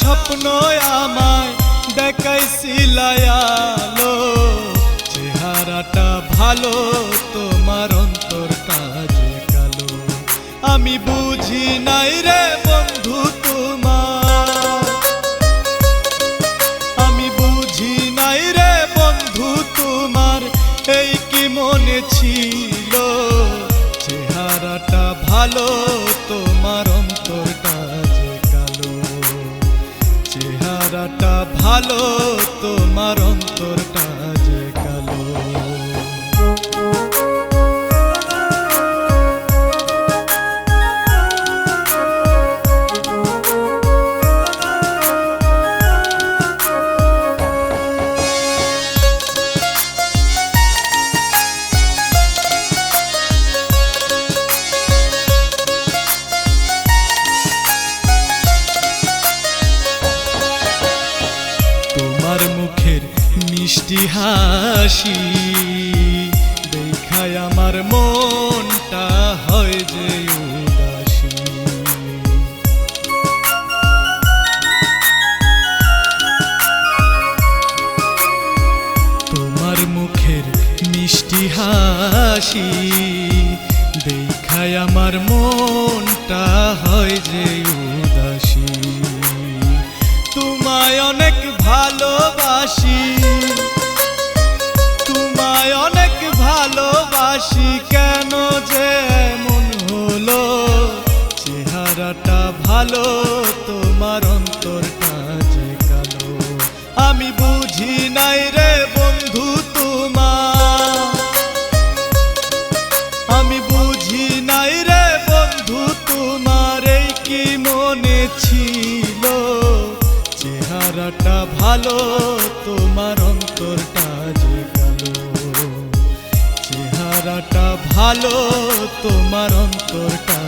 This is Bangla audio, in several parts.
স্বপ্ন আমায় দেখাইছিলায়ালো চেহারাটা ভালো, তোমার অন্তর কাজে কালো। আমি বুঝি নাই রে বন্ধু তোমার। আমি বুঝি নাই রে বন্ধু তোমার, এই কি মনে ছিল? চেহারাটা ভালো চেহারাটা ভালো তোমার অন্তরটা যে কালো। মিষ্টি হাসি, দেখায় আমার মনটা হয় যে উদাসী। তোমার মুখের মিষ্টি হাসি, দেখায় আমার মনটা হয় যে উদাসী। তোমায় অনেক ভালোবাসি ভালোবাসি কেন যে এমন হলো? চেহারাটা ভালো, তোমার অন্তরটা যে কালো। আমি বুঝি নাই রে বন্ধু তোমার। আমি বুঝি নাই রে বন্ধু তোমার, এই কি মনে ছিল? চেহারাটা ভালো, তোমার অন্তরটা ভালো তোমার অন্তরটা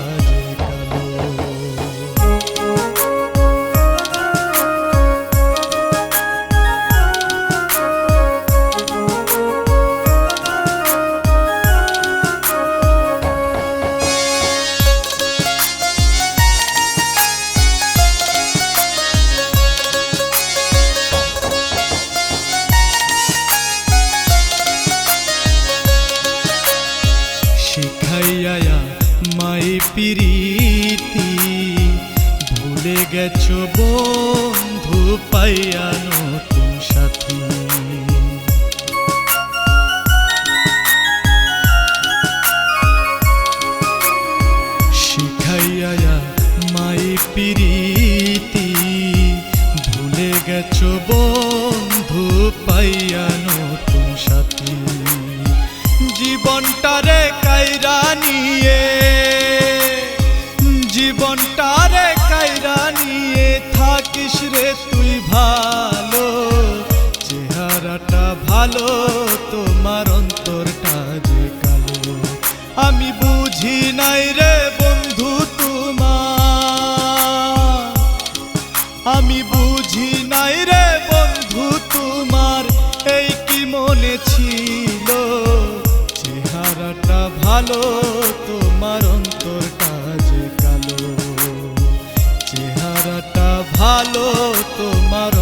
পিরিতি। ভুলে গেছো বন্ধু পাইয়া নতুন সাথী। শিখাইয়া মাই পিরিতি। ভুলে গেছো বন্ধু জীবনটারে কাইরা নিয়ে থাকিস রে তুই ভালো। চেহারাটা ভালো, তোমার অন্তরটা যে কালো। আমি বুঝি নাই রে বন্ধু তোমার। আমি বুঝি নাই রে বন্ধু তোমার, এই কি মনে ছিল? চেহারাটা ভালো ভালো তোমার